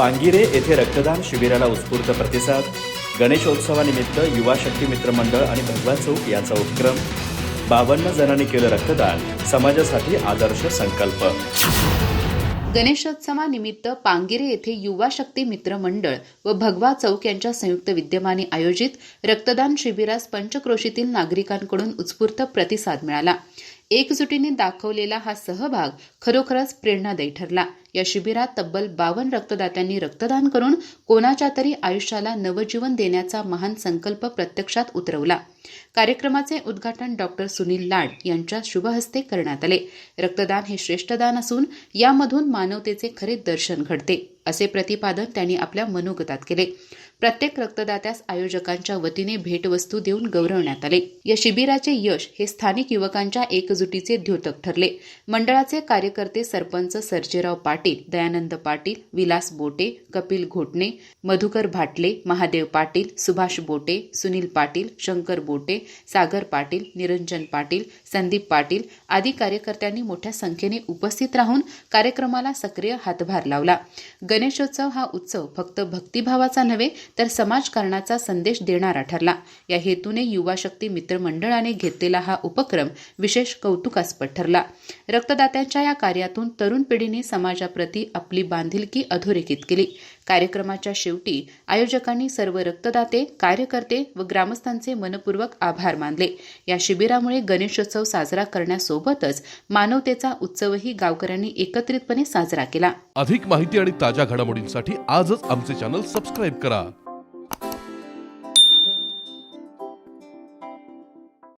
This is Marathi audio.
पांगिरे येथे रक्तदान शिबिराला उत्स्फूर्त प्रतिसाद. गणेशोत्सवानिमित्त युवा शक्ती मित्र मंडळ आणि भगवा चौक याचा उपक्रम. बावन्न जणांनी केलं रक्तदान. समाजासाठी आदर्श संकल्प. गणेशोत्सवानिमित्त पांगिरे येथे युवा शक्ती मित्र मंडळ व भगवा चौक यांच्या संयुक्त विद्यमाने आयोजित रक्तदान शिबिरास पंचक्रोशीतील नागरिकांकडून उत्स्फूर्त प्रतिसाद मिळाला. एकजुटीने दाखवलेला हा सहभाग खरोखरच प्रेरणादायी ठरला. या शिबिरात तब्बल बावन्न रक्तदात्यांनी रक्तदान करून कोणाच्या तरी आयुष्याला नवजीवन देण्याचा महान संकल्प प्रत्यक्षात उतरवला. कार्यक्रमाचे उद्घाटन डॉक्टर सुनील लाड यांच्या शुभहस्ते करण्यात आले. रक्तदान हे श्रेष्ठ दान असून यामधून मानवतेचे खरे दर्शन घडते असे प्रतिपादन त्यांनी आपल्या मनोगतात केले. प्रत्येक रक्तदात्यास आयोजकांच्या वतीने भेटवस्तू देऊन गौरवण्यात आले. या शिबिराचे यश हे स्थानिक युवकांच्या एकजुटीचे द्योतक ठरले. मंडळाचे कार्यकर्ते सरपंच सर्जेराव पाटील दयानंद पाटील विलास बोटे कपिल घोटणे मधुकर भाटले महादेव पाटील सुभाष बोटे सुनील पाटील शंकर बोटे सागर पाटील निरंजन पाटील संदीप पाटील आदी कार्यकर्त्यांनी मोठ्या संख्येने उपस्थित राहून कार्यक्रमाला सक्रिय हातभार लावला. गणेशोत्सव हा उत्सव फक्त भक्तिभावाचा नव्हे तर समाजकारणाचा संदेश देणारा ठरला. या हेतूने युवा शक्ती मित्र मंडळाने घेतलेला हा उपक्रम विशेष कौतुकास्पद ठरला. रक्तदात्यांच्या या कार्यातून तरुण पिढीने समाजा समाजाप्रती आपली बांधिलकी अधोरेखित केली. कार्यक्रमाच्या शेवटी आयोजकांनी सर्व रक्तदाते कार्यकर्ते व ग्रामस्थांचे मनपूर्वक आभार मानले. या शिबिरामुळे गणेशोत्सव साजरा करण्यासोबतच मानवतेचा उत्सवही गावकऱ्यांनी एकत्रितपणे साजरा केला. अधिक माहिती आणि ताज्या घडामोडींसाठी आजच आमचे चॅनल सबस्क्राईब करा.